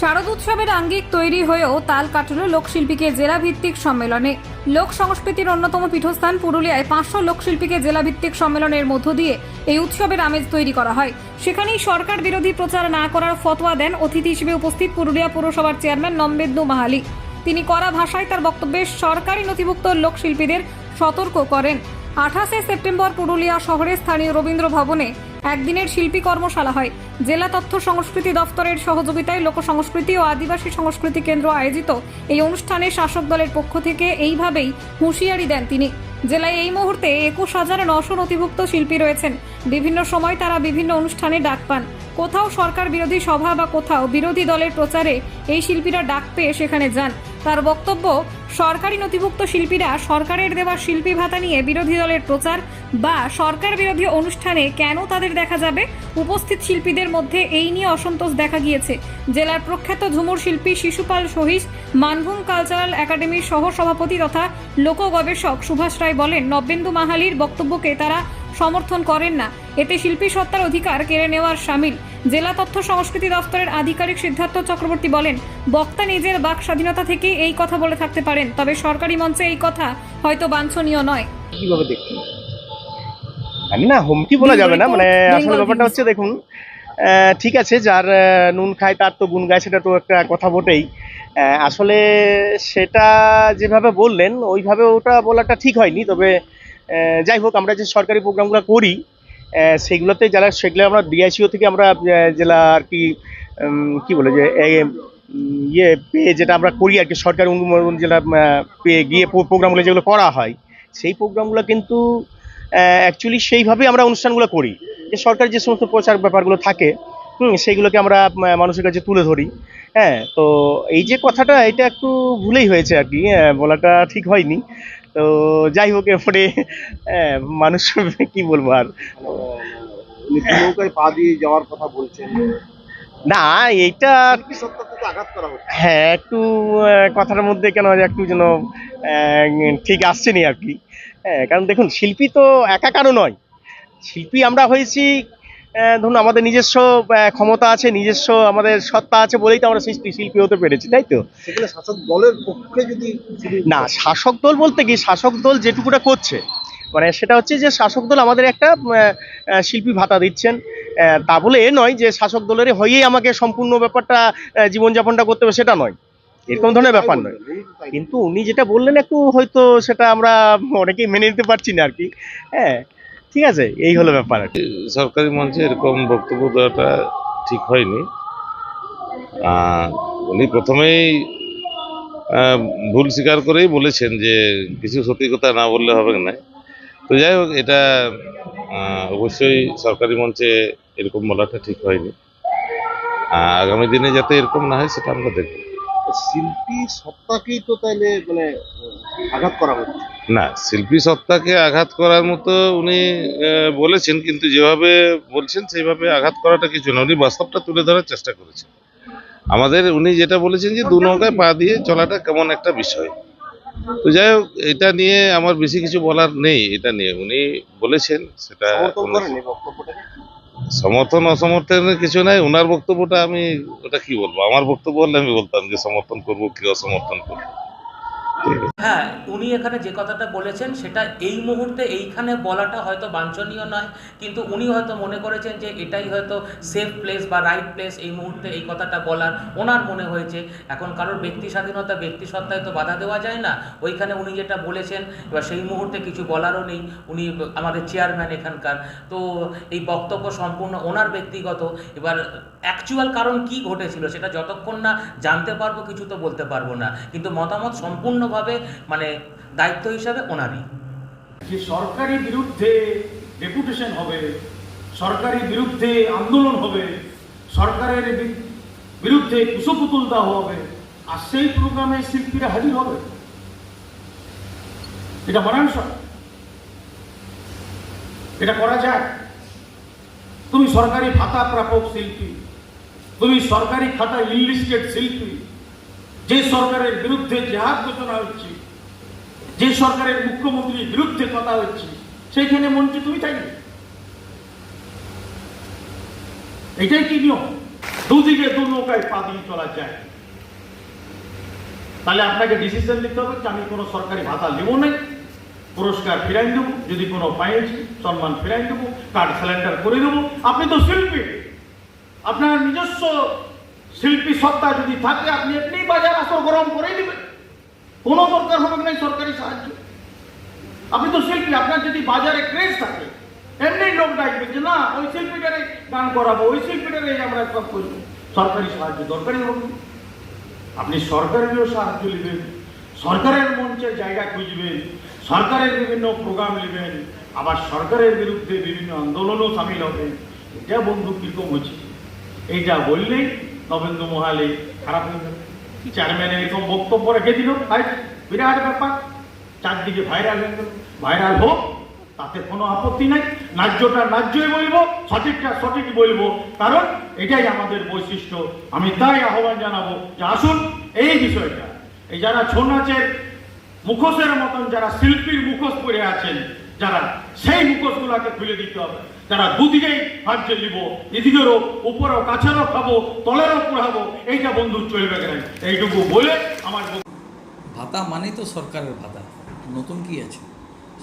শারদ উৎসবের আঙ্গিক তৈরি হয়েও তাল কাটল লোকশিল্পীকে জেলাভিত্তিক সম্মেলনে। লোক সংস্কৃতির অন্যতম পীঠস্থান পুরুলিয়ায় পাঁচশো লোকশিল্পীকে জেলাভিত্তিক সম্মেলনের মধ্য দিয়ে এই উৎসবের আমেজ তৈরি করা হয়। সেখানেই সরকার বিরোধী প্রচার না করার ফতোয়া দেন অতিথি হিসেবে উপস্থিত পুরুলিয়া পুরসভার চেয়ারম্যান নম্বেন্দু মাহালি। তিনি কড়া ভাষায় তার বক্তব্যে সরকারি নথিভুক্ত লোকশিল্পীদের সতর্ক করেন। আঠাশে সেপ্টেম্বর পুরুলিয়া শহরের স্থানীয় রবীন্দ্র ভবনে একদিনের শিল্পী কর্মশালা হয়। জেলা তথ্য সংস্কৃতি দফতরের সহযোগিতায় লোক সংস্কৃতি ও আদিবাসী সংস্কৃতি কেন্দ্র আয়োজিত এই অনুষ্ঠানে শাসক দলের পক্ষ থেকে এইভাবেই হুঁশিয়ারি দেন তিনি। জেলায় এই মুহূর্তে একুশ হাজার নশো নথিভুক্ত শিল্পী রয়েছেন। বিভিন্ন সময় তারা বিভিন্ন অনুষ্ঠানে ডাক পান। কোথাও সরকার বিরোধী সভা বা কোথাও বিরোধী দলের প্রচারে এই শিল্পীরা ডাক পেয়ে সেখানে যান। তার বক্তব্য সরকারি নথিভুক্ত শিল্পীরা সরকারের দেওয়া শিল্পী ভাতা নিয়ে বিরোধী দলের প্রচার বা সরকার বিরোধী অনুষ্ঠানে কেন তাদের দেখা যাবে? উপস্থিত শিল্পীদের মধ্যে এই নিয়ে অসন্তোষ দেখা গিয়েছে। জেলার প্রখ্যাত ঝুমুর শিল্পী শিশুপাল সহিস, মানভূম কালচারাল একাডেমির সহ সভাপতি তথা লোক গবেষক সুভাষ রায় বলেন নবেন্দু মাহালির বক্তব্যকে তারা সমর্থন করেন না। এতে শিল্পী সত্তার অধিকার কেড়ে নেওয়ার সামিল। জেলা তথ্য সংস্কৃতি দফতরের আধিকারিক সিদ্ধার্থ চক্রবর্তী বলেন বক্তা নিজের বাক স্বাধীনতা থেকে এই কথা বলে থাকতে পারেন তবে সরকারি মঞ্চে এই কথা হয়তো বাঞ্ছনীয় নয়। কীভাবে দেখছেন? জানি না হুমকি বলা যাবে না মানে আসলে ব্যাপারটা হচ্ছে দেখুন ঠিক আছে যার নুন খায় তার তো গুণ গায় সেটা তো একটা কথা বটেই। আসলে সেটা যেভাবে বললেন ওইভাবে ওটা বলাটা ঠিক হয়নি তবে যাই হোক আমরা যে সরকারি প্রোগ্রামগুলো করি সেগুলোতে যারা, সেগুলো আমরা ডিআইসিও থেকে আমরা জেলা আর কি কি বলে যে ইয়ে পেয়ে যেটা আমরা করি আর কি, সরকারি অনুমোদন যেটা পেয়ে গিয়ে প্রোগ্রামগুলো যেগুলো করা হয়, সেই প্রোগ্রামগুলো কিন্তু অ্যাকচুয়ালি সেইভাবেই আমরা অনুষ্ঠানগুলো করি। যে সরকারি যে সমস্ত প্রচার ব্যাপারগুলো থাকে, হুম, সেগুলোকে আমরা মানুষের কাছে তুলে ধরি হ্যাঁ তো এই যে কথাটা, এটা একটু ভুলেই হয়েছে আর কি বলাটা ঠিক হয়নি। তো যাই হোক এরপরে মানুষ কি বলব আর? নৌকায় পা দিয়ে যাওয়ার কথা বলছেন। না এইটা হ্যাঁ একটু আহ, কথাটার মধ্যে কেন একটু যেন ঠিক আসছে নি আর কি। হ্যাঁ কারণ দেখুন শিল্পী তো একা কারও নয়। শিল্পী আমরা হয়েছি ধরুন আমাদের নিজস্ব ক্ষমতা আছে নিজস্ব আমাদের সত্তা আছে বলেই তো আমরা শিল্পী শিল্পী হতে পেরেছি তাই তো? শাসক দলের পক্ষে যদি না শাসক দল বলতে কি? শাসক দল যেটুকুটা করছে মানে সেটা হচ্ছে যে শাসক দল আমাদের একটা শিল্পী ভাতা দিচ্ছেন তা বলে এ নয় যে শাসক দলের হয়েই আমাকে সম্পূর্ণ ব্যাপারটা জীবনযাপনটা করতে হবে সেটা নয়। এরকম ধরনের ব্যাপার নয়। কিন্তু উনি যেটা বললেন একটু হয়তো সেটা আমরা অনেকেই মেনে নিতে পারছি না আর কি হ্যাঁ। ঠিক আছে? এই হলো ব্যাপার সরকারি মঞ্চে এরকম বক্তব্য দেওয়াটা ঠিক হয়নি। উনি প্রথমেই ভুল স্বীকার করেই বলেছেন যে কিছু সত্যি কথা না বললে হবে না। তো যাই হোক এটা অবশ্যই সরকারি মঞ্চে এরকম বলাটা ঠিক হয়নি। আগামী দিনে যাতে এরকম না হয় সেটা আমরা দেখব। শিল্পী সত্তাকেই তো তাইলে মানে আঘাত করা হচ্ছে। না শিল্পী সত্তাকে আঘাত করার মতো উনি বলেছেন কিন্তু যেভাবে বলছেন সেইভাবে আঘাত করাটা কিছু না। উনি বাস্তবটা তুলে ধরার চেষ্টা করেছেন। আমাদের উনি যেটা বলেছেন যে দু নৌকায় পা দিয়ে চলাটা কেমন একটা বিষয়। তো যাই হোক এটা নিয়ে আমার বেশি কিছু বলার নেই। এটা নিয়ে উনি বলেছেন সেটা সমর্থন অসমর্থনের কিছু নাই। ওনার বক্তব্যটা আমি ওটা কি বলব? আমার বক্তব্য হলে আমি বলতাম যে সমর্থন করব কি অসমর্থন করব। হ্যাঁ উনি এখানে যে কথাটা বলেছেন সেটা এই মুহূর্তে এইখানে বলাটা হয়তো বাঞ্ছনীয় নয়, কিন্তু উনি হয়তো মনে করেছেন যে এটাই হয়তো সেফ প্লেস বা রাইট প্লেস এই মুহূর্তে এই কথাটা বলার ওনার মনে হয়েছে। এখন কারোর ব্যক্তি স্বাধীনতা, ব্যক্তি সত্তায় তো বাধা দেওয়া যায় না। ওইখানে উনি যেটা বলেছেন, এবার সেই মুহূর্তে কিছু বলারও নেই। উনি আমাদের চেয়ারম্যান এখানকার। তো এই বক্তব্য সম্পূর্ণ ওনার ব্যক্তিগত। এবার অ্যাকচুয়াল কারণ কি ঘটেছিল সেটা যতক্ষণ না জানতে পারব, কিছু তো বলতে পারব না। কিন্তু মতামত সম্পূর্ণভাবে মানে দায়িত্ব হিসাবে ওনারই। যে সরকারি বিরুদ্ধে ডেপুটেশন হবে, সরকারি বিরুদ্ধে আন্দোলন হবে, সরকারের বিরুদ্ধে কুশপুতুল দেওয়া হবে, আর সেই প্রোগ্রামে শিল্পীরা হাজির হবে। এটা মানানসই এটা করা যায়। তুমি সরকারি ভাতা প্রাপক শিল্পী, তুমি সরকারি খাতা ইনলিস্টেড শিল্পী যে সরকারের বিরুদ্ধে জেহাদ ঘোষণা হচ্ছে, যে সরকারের মুখ্যমন্ত্রীর বিরুদ্ধে কথা হচ্ছে, সেইখানে মঞ্চে তুমি থাকবে। এটাই কি নিয়ম? দুদিকে দু নৌকায় পা দিয়ে চলা যায়। তাহলে আপনাকে ডিসিশন নিতে হবে যে আমি কোনো সরকারি ভাতা নেব নাই পুরস্কার ফিরাই দেবো যদি কোনো পাইছি সম্মান ফিরাই দেবো কার্ড সিলিন্ডার করে দেবো আপনি তো শিল্পী। আপনার নিজস্ব শিল্পী সত্তা যদি থাকে, আপনি এমনি বাজার আসর গরম করে দেবেন। কোনো দরকার হবে না সরকারি সাহায্য। আপনি তো শিল্পী, আপনার যদি বাজারে ক্রেজ থাকে এমনি লোক ডাকবে যে, না, ওই শিল্পীটারে গান করাবো, ওই শিল্পীটারে আমরা সব করব। সরকারি সাহায্য দরকারই হবে আপনি সরকারেরও সাহায্য নেবেন, সরকারের মঞ্চে জায়গা খুঁজবেন, সরকারের বিভিন্ন প্রোগ্রাম নেবেন, আবার সরকারের বিরুদ্ধে বিভিন্ন আন্দোলনও সামিল হবে। এটা বন্ধু কীরকম হচ্ছে? এইটা বললেই নবেন্দ্র মহালে, খারাপ হয়ে যাবে চেয়ারম্যান এরকম বক্তব্য রেখে দিল, ভাই, বিরাট ব্যাপার। চারদিকে ভাইরাল হয়ে গেল। ভাইরাল হোক, তাতে কোনো আপত্তি নাই। ন্যায্যটা ন্যায্যই বলব, সঠিকটা সঠিক বলব। কারণ এটাই আমাদের বৈশিষ্ট্য। আমি তাই আহ্বান জানাব যে আসুন এই বিষয়টা। এই যারা ছৌ নাচের মুখোশের মতন, যারা শিল্পীর মুখোশ পরে আছেন যারা সেই মুখোশগুলাকে খুলে দিতে হবে, যারা দুদিকেই হাত নিব এদিকেরও উপরেও কাছেরও খাব, তলেরও পুড়াবো এইটা বন্ধু চলবে কেন? এইটুকু বলে আমার ভাতা মানেই তো সরকারের ভাতা। নতুন কি আছে?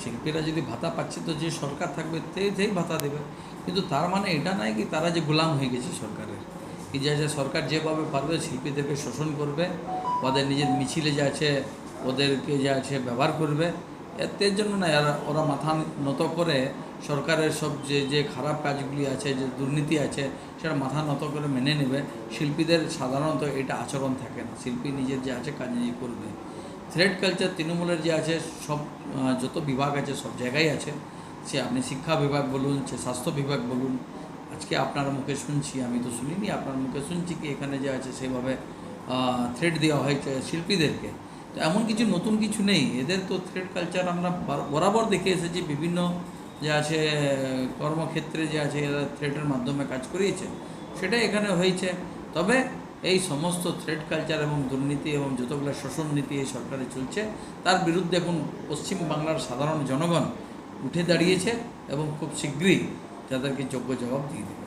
শিল্পীরা যদি ভাতা পাচ্ছে, তো যে সরকার থাকবে তেই ভাতা দেবে। কিন্তু তার মানে এটা নয় কি, তারা যে গোলাম হয়ে গেছে সরকারের। কি যে আছে সরকার যেভাবে পারবে, শিল্পীদেরকে শোষণ করবে, ওদের নিজের মিছিলে যে আছে, ওদেরকে যে আছে ব্যবহার করবে এর জন্য না ওরা মাথা নত করে সরকারের সব যে যে খারাপ কাজগুলি আছে, যে দুর্নীতি আছে, সেটা মাথা নত করে মেনে নেবে। শিল্পীদের সাধারণত এটা আচরণ থাকে না। শিল্পী নিজের যে আছে, কাজ নিজে করবে। থ্রেড কালচার তৃণমূলের যে আছে, সব যত বিভাগ আছে, সব জায়গায় আছে। সে আপনি শিক্ষা বিভাগ বলুন, সে স্বাস্থ্য বিভাগ বলুন। আজকে আপনার মুখে শুনছি, আমি তো শুনিনি, আপনার মুখে শুনছি কি এখানে যে আছে, সেভাবে থ্রেড দেওয়া হয়েছে শিল্পীদেরকে। তো এমন কিছু নতুন কিছু নেই। এদের তো থ্রেড কালচার আমরা বার- বরাবর দেখে এসেছি, বিভিন্ন যে আছে, কর্মক্ষেত্রে যে আছে, এরা থ্রেডের মাধ্যমে কাজ করিয়েছে। সেটাই এখানে হয়েছে। তবে এই সমস্ত থ্রেড কালচার এবং দুর্নীতি এবং যতগুলো শোষণ নীতি এই সরকারে চলছে, তার বিরুদ্ধে এখন পশ্চিম বাংলার সাধারণ জনগণ উঠে দাঁড়িয়েছে এবং খুব শীঘ্রই তাদেরকে যোগ্য জবাব দিয়ে দেবে।